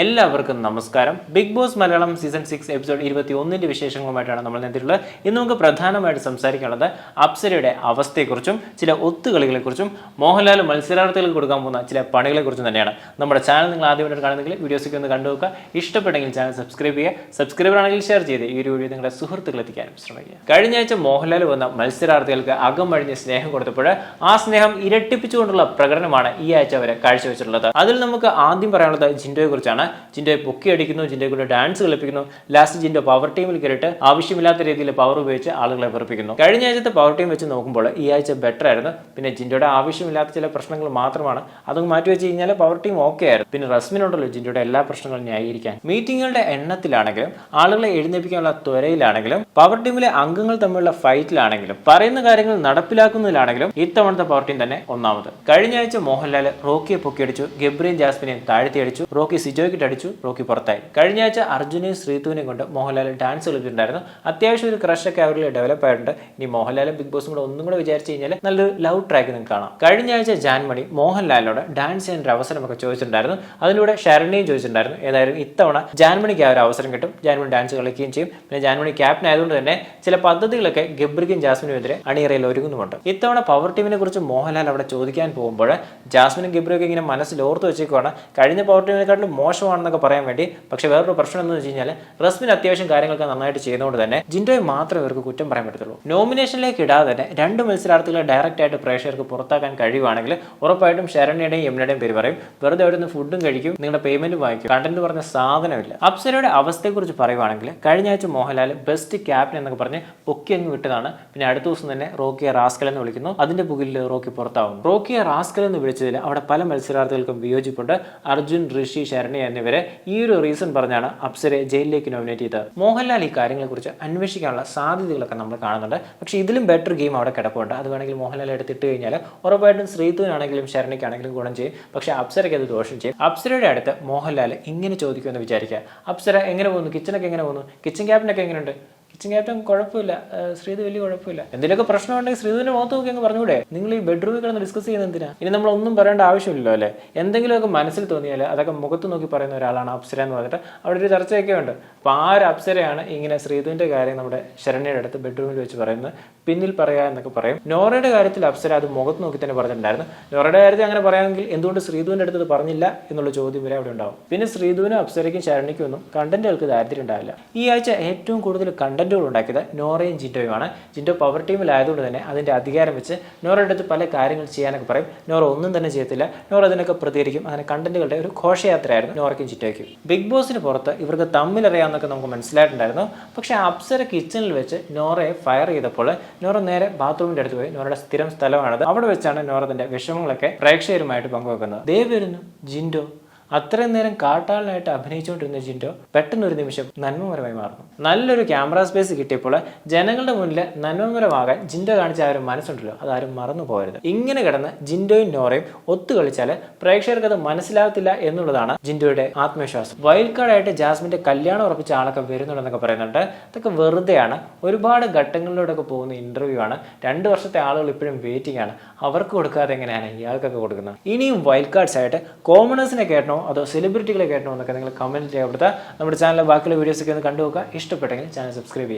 എല്ലാവർക്കും നമസ്കാരം. Big Boss Malayalam season six episode ഇരുപത്തി ഒന്നിന്റെ വിശേഷങ്ങളുമായിട്ടാണ് നമ്മൾ നേരിട്ടുള്ളത്. ഇന്ന് നമുക്ക് പ്രധാനമായിട്ട് സംസാരിക്കാനുള്ളത് അപ്സരയുടെ അവസ്ഥയെക്കുറിച്ചും ചില ഒത്തുകളികളെക്കുറിച്ചും മോഹൻലാൽ മത്സരാർത്ഥികൾക്ക് കൊടുക്കാൻ പോകുന്ന ചില പണികളെക്കുറിച്ചും തന്നെയാണ്. നമ്മുടെ ചാനൽ നിങ്ങൾ ആദ്യമായിട്ട് കാണുന്നെങ്കിൽ വീഡിയോസൊക്കെ ഒന്ന് കണ്ടുവെക്കുക ഇഷ്ടപ്പെട്ടെങ്കിൽ ചാനൽ സബ്സ്ക്രൈബ് ചെയ്യുക. സബ്സ്ക്രൈബർ ആണെങ്കിൽ ഷെയർ ചെയ്ത് ഈ ഒരു വീഡിയോ നിങ്ങളുടെ സുഹൃത്തുക്കൾ എത്തിക്കാനും ശ്രമിക്കുക. കഴിഞ്ഞ ആഴ്ച മോഹൻലാൽ വന്ന മത്സരാർത്ഥികൾക്ക് അകം അഴിഞ്ഞ് സ്നേഹം കൊടുത്തപ്പോൾ ആ സ്നേഹം ഇരട്ടിപ്പിച്ചുകൊണ്ടുള്ള പ്രകടനമാണ് ഈ ആഴ്ച അവരെ കാഴ്ചവെച്ചിട്ടുള്ളത്. അതിൽ നമുക്ക് ആദ്യം പറയാനുള്ളത് ജിൻഡോയെ കുറിച്ചാണ് ജിൻഡോയെ പൊക്കി അടിക്കുന്നു ജിൻഡോയെ കൊണ്ട് ഡാൻസ് കളിപ്പിക്കുന്നു. ലാസ്റ്റ് ജിൻഡോ പവർ ടീമിൽ കയറിയിട്ട് ആവശ്യമില്ലാത്ത രീതിയിൽ പവർ ഉപയോഗിച്ച് ആളുകളെ വെറുപ്പിക്കുന്നു. കഴിഞ്ഞ ആഴ്ചത്തെ പവർ ടീം വെച്ച് നോക്കുമ്പോൾ ഈ ആഴ്ച ബെറ്റർ ആയിരുന്നു. പിന്നെ ജിൻഡോയുടെ ആവശ്യമില്ലാത്ത ചില പ്രശ്നങ്ങൾ മാത്രമാണ്. അത് മാറ്റി വെച്ച് കഴിഞ്ഞാൽ പവർ ടീം ഓക്കെ ആയിരുന്നു. പിന്നെ റസ്മിനുണ്ടല്ലോ ജിൻഡോയുടെ എല്ലാ പ്രശ്നങ്ങളും ന്യായീകരിക്കാൻ. മീറ്റിങ്ങുകളുടെ എണ്ണത്തിലാണെങ്കിലും ആളുകളെ എഴുന്നേപ്പിക്കാനുള്ള ത്വരയിലാണെങ്കിലും പവർ ടീമിലെ അംഗങ്ങൾ തമ്മിലുള്ള ഫൈറ്റിലാണെങ്കിലും പറയുന്ന കാര്യങ്ങൾ നടപ്പിലാക്കുന്നതിലാണെങ്കിലും ഇത്തവണത്തെ പവർ ടീം തന്നെ ഒന്നാമത്. കഴിഞ്ഞ ആഴ്ച മോഹൻലാൽ റോക്കിയെ പൊക്കിയടിച്ചു ഗബ്രിയും ജാസ്മിനെയും താഴ്ത്തിയടിച്ചു റോക്കി റോക്കി സിജോയ്ക്കിട്ട് അടിച്ചു റോക്കി പുറത്തായി. കഴിഞ്ഞ ആഴ്ച അർജുനെയും ശ്രീതുവിനെയും കൊണ്ട് മോഹൻലാൽ ഡാൻസ് കളിച്ചിട്ടുണ്ടായിരുന്നു അത്യാവശ്യം ഒരു ക്രഷ് ഒക്കെ അവരിൽ ഡെവലപ്പ് ആയിട്ടുണ്ട്. ഇനി മോഹൻലാലും ബിഗ് ബോസും കൂടെ ഒന്നും കൂടെ വിചാരിച്ചു കഴിഞ്ഞാൽ നല്ലൊരു ലവ് ട്രാക്ക് നിങ്ങൾക്ക് കാണാം. കഴിഞ്ഞ ആഴ്ച ജാൻമണി മോഹൻലാലിനോട് ഡാൻസ് ചെയ്യാൻ ഒരു അവസരമൊക്കെ ചോദിച്ചിട്ടുണ്ടായിരുന്നു. അതിലൂടെ ഷരണിയും ചോദിച്ചിട്ടുണ്ടായിരുന്നു. ഏതായാലും ഇത്തവണ ജാൻമണിക്ക് ആ ഒരു അവസരം കിട്ടും. ജാൻമണി ഡാൻസ് കളിക്കുകയും ചെയ്യും. പിന്നെ ജാൻമണി ക്യാപ്റ്റൻ ആയതുകൊണ്ട് തന്നെ ചില പദ്ധതികളൊക്കെ ഗബ്രിക്കും ജാസ്മിനും എതിരെ അണിയറയിൽ ഒരുങ്ങുന്നുമുണ്ട്. ഇത്തവണ പവർ ടീമിനെ കുറിച്ച് മോഹൻലാൽ അവിടെ ചോദിക്കാൻ പോകുമ്പോൾ ജാസ്മിനും ഗബ്രിയൊക്കെ ഇങ്ങനെ മനസ്സിൽ ഓർത്ത് വെച്ചേക്കുവാണ്. കഴിഞ്ഞ പവർ ടീമിനെക്കാട്ടിലും മോശമാണെന്നൊക്കെ പറയാൻ വേണ്ടി പക്ഷെ വേറൊരു പ്രശ്നം എന്ന് വെച്ച് കഴിഞ്ഞാൽ റസ്മിൻ അത്യാവശ്യം കാര്യങ്ങളൊക്കെ നന്നായിട്ട് ചെയ്യുന്നതുകൊണ്ട് തന്നെ ജിൻഡോയെ മാത്രമേ ഇവർക്ക് കുറ്റം പറയാൻ പറ്റത്തുള്ളൂ. നോമിനേഷനിലേക്ക് ഇടാതെ തന്നെ രണ്ട് മത്സരാർത്ഥികളെ ഡയറക്റ്റ് ആയിട്ട് പ്രേക്ഷകർക്ക് പുറത്താക്കാൻ കഴിയുവാണെങ്കിൽ ഉറപ്പായിട്ടും ശരണ്യയുടെയും യമുനയുടെയും പേര് പറയും. വെറുതെ അവിടെ നിന്ന് ഫുഡും കഴിക്കും നിങ്ങളുടെ പേയ്മെന്റ് വാങ്ങിക്കും. കണ്ടന്റ് പറഞ്ഞ സാധനമില്ല. അപ്സരയുടെ അവസ്ഥയെക്കുറിച്ച് പറയുവാണെങ്കിൽ കഴിഞ്ഞ ആഴ്ച മോഹൻലാൽ ബെസ്റ്റ് ക്യാപ്റ്റൻ എന്നൊക്കെ പറഞ്ഞ് പൊക്കി അങ്ങ് വിട്ടതാണ്. പിന്നെ അടുത്ത ദിവസം തന്നെ റോക്കിയെ റാസ്കൽ എന്ന് വിളിക്കുന്നു. അതിന്റെ പുകിലിൽ റോക്കി പുറത്താവുന്നു. റോക്കിയെ റാസ്കൽ എന്ന് വിളിച്ചതിൽ അവിടെ പല മത്സരാർത്ഥികൾക്കും വിയോജിപ്പുണ്ട്. അർജുൻ ഋഷി ശരണ്യ എന്നിവരെ ഈ ഒരു റീസൺ പറഞ്ഞാണ് അപ്സരെ ജയിലിലേക്ക് നോമിനേറ്റ് ചെയ്തത്. മോഹൻലാൽ ഈ കാര്യങ്ങളെക്കുറിച്ച് അന്വേഷിക്കാനുള്ള സാധ്യതകളൊക്കെ നമ്മൾ കാണുന്നുണ്ട്. പക്ഷേ ഇതിലും ബെറ്റർ ഗെയിം അവിടെ കിടപ്പുണ്ട്. അത് വേണമെങ്കിൽ മോഹൻലാൽ എടുത്തിട്ട് കഴിഞ്ഞാൽ ഉറപ്പായിട്ടും ശ്രീതുവിനാണെങ്കിലും ശരണിക്കാണെങ്കിലും ഗുണം ചെയ്യും. പക്ഷേ അപ്സരയ്ക്ക് അത് ദോഷം ചെയ്യും. അപ്സരയുടെ അടുത്ത് മോഹൻലാൽ ഇങ്ങനെ ചോദിക്കുമെന്ന് വിചാരിക്കുക. അപ്സര എങ്ങനെ പോകുന്നു? കിച്ചണൊക്കെ എങ്ങനെ പോകുന്നു? കിച്ചൺ ക്യാബിനൊക്കെ എങ്ങനെയുണ്ട്? കിച്ചൺ ക്യാപ്റ്റൻ കുഴപ്പമില്ല ശ്രീധു വലിയ കുഴപ്പമില്ല. എന്തെങ്കിലുമൊക്കെ പ്രശ്നം ഉണ്ടെങ്കിൽ ശ്രീധുവിന്റെ മുഖത്ത് നോക്കി അങ്ങ് പറഞ്ഞുകൂടെ നിങ്ങൾ ഈ ബെഡ്റൂമിൽ കിടന്ന് ഡിസ്കസ് ചെയ്യുന്ന എന്തിനാ? ഇനി നമ്മൾ ഒന്നും പറയേണ്ട ആവശ്യമില്ലല്ലോ അല്ലേ? എന്തെങ്കിലുമൊക്കെ മനസ്സിൽ തോന്നിയാൽ അതൊക്കെ മുഖത്ത് നോക്കി പറയുന്ന ഒരാളാണ് അപ്സര എന്ന് പറഞ്ഞിട്ട് അവിടെ ഒരു ചർച്ചയൊക്കെ ഉണ്ട്. അപ്പോൾ ആ ഒരു അപ്സരയാണ് ഇങ്ങനെ ശ്രീധുവിന്റെ കാര്യം നമ്മുടെ ശരണ്യയുടെ അടുത്ത് ബെഡ്റൂമിൽ വെച്ച് പറയുന്നത്. പിന്നിൽ പറയാ എന്നൊക്കെ പറയും. നോറയുടെ കാര്യത്തിൽ അപ്സര അത് മുഖത്ത് നോക്കി തന്നെ പറഞ്ഞിട്ടുണ്ടായിരുന്നു. നോറയുടെ കാര്യത്തിൽ അങ്ങനെ പറയാമെങ്കിൽ എന്തുകൊണ്ട് ശ്രീധുവിന്റെ അടുത്ത് പറഞ്ഞില്ല എന്നുള്ള ചോദ്യം വരെ അവിടെ ഉണ്ടാവും. പിന്നെ ശ്രീധുവിനും അപ്സരയ്ക്കും ശരണിക്കും ഒന്നും കണ്ടന്റുകൾക്ക് ദാരിദ്ര്യം ഉണ്ടാവില്ല. ഈ ആഴ്ച ഏറ്റവും കൂടുതൽ കണ്ടന്റുകൾ ഉണ്ടാക്കിയത് നോറയും ജിൻഡോയുമാണ്. ജിൻഡോ പവർ ടീമിലായതുകൊണ്ട് തന്നെ അതിന്റെ അധികാരം വെച്ച് നോറയുടെ അടുത്ത് പല കാര്യങ്ങൾ ചെയ്യാനൊക്കെ പറയും. നോറ ഒന്നും തന്നെ ചെയ്യത്തില്ല. നോറ അതിനൊക്കെ പ്രതികരിക്കും. അങ്ങനെ കണ്ടന്റുകളുടെ ഒരു ഘോഷയാത്രയായിരുന്നു നോറയ്ക്കും ജിൻഡോയ്ക്കും. ബിഗ് ബോസിന് പുറത്ത് ഇവർക്ക് തമ്മിലറിയാമെന്നൊക്കെ നമുക്ക് മനസ്സിലായിട്ടുണ്ടായിരുന്നു. പക്ഷേ അപ്സര കിച്ചണിൽ വെച്ച് നോറയെ ഫയർ ചെയ്തപ്പോൾ നോറ നേരെ ബാത്റൂമിന്റെ അടുത്ത് പോയി. നോറയുടെ സ്ഥിരം സ്ഥലമാണത്. അവിടെ വെച്ചാണ് നോറ തന്റെ വിഷമങ്ങളൊക്കെ പ്രേക്ഷകരുമായിട്ട് പങ്കുവെക്കുന്നത്. ദേ വരുന്നു ജിൻഡോ. അത്രയും നേരം കാട്ടാളനായിട്ട് അഭിനയിച്ചുകൊണ്ടിരുന്ന ജിൻഡോ പെട്ടെന്ന് ഒരു നിമിഷം നന്മമരമായി മാറുന്നു. നല്ലൊരു ക്യാമറ സ്പേസ് കിട്ടിയപ്പോൾ ജനങ്ങളുടെ മുന്നിൽ നന്മമരമാകാൻ ജിൻഡോ കാണിച്ച ആ ഒരു മനസ്സുണ്ടല്ലോ അതാരും മറന്നു പോകരുത്. ഇങ്ങനെ കിടന്ന് ജിൻഡോയും നോറയും ഒത്തു കളിച്ചാൽ പ്രേക്ഷകർക്ക് അത് മനസ്സിലാകത്തില്ല എന്നുള്ളതാണ് ജിൻഡോയുടെ ആത്മവിശ്വാസം. വൈൽഡ് കാർഡായിട്ട് ജാസ്മിന്റെ കല്യാണം ഉറപ്പിച്ച ആളൊക്കെ വരുന്നുണ്ടെന്നൊക്കെ പറയുന്നുണ്ട്. അതൊക്കെ വെറുതെയാണ്. ഒരുപാട് ഘട്ടങ്ങളിലൂടെയൊക്കെ പോകുന്ന ഇന്റർവ്യൂ ആണ്. രണ്ട് വർഷത്തെ ആളുകൾ ഇപ്പോഴും വെയിറ്റിംഗ് ആണ്. അവർക്ക് കൊടുക്കാതെ എങ്ങനെയാണ് ഇയാൾക്കൊക്കെ കൊടുക്കുന്നത്? ഇനിയും വൈൽഡ് കാർഡ്സ് ആയിട്ട് കോമണേഴ്സിനെ കേട്ടണോ അതോ സെലിബ്രിറ്റികളെ കേട്ടണോ എന്നൊക്കെ നിങ്ങൾ കമന്റ് രേഖപ്പെടുത്തുക നമ്മുടെ ചാനലിലെ ബാക്കിയുള്ള വീഡിയോസൊക്കെ ഒന്ന് കണ്ടു നോക്കുക ഇഷ്ടപ്പെട്ടെങ്കിൽ ചാനൽ സബ്സ്ക്രൈബ് ചെയ്യുക.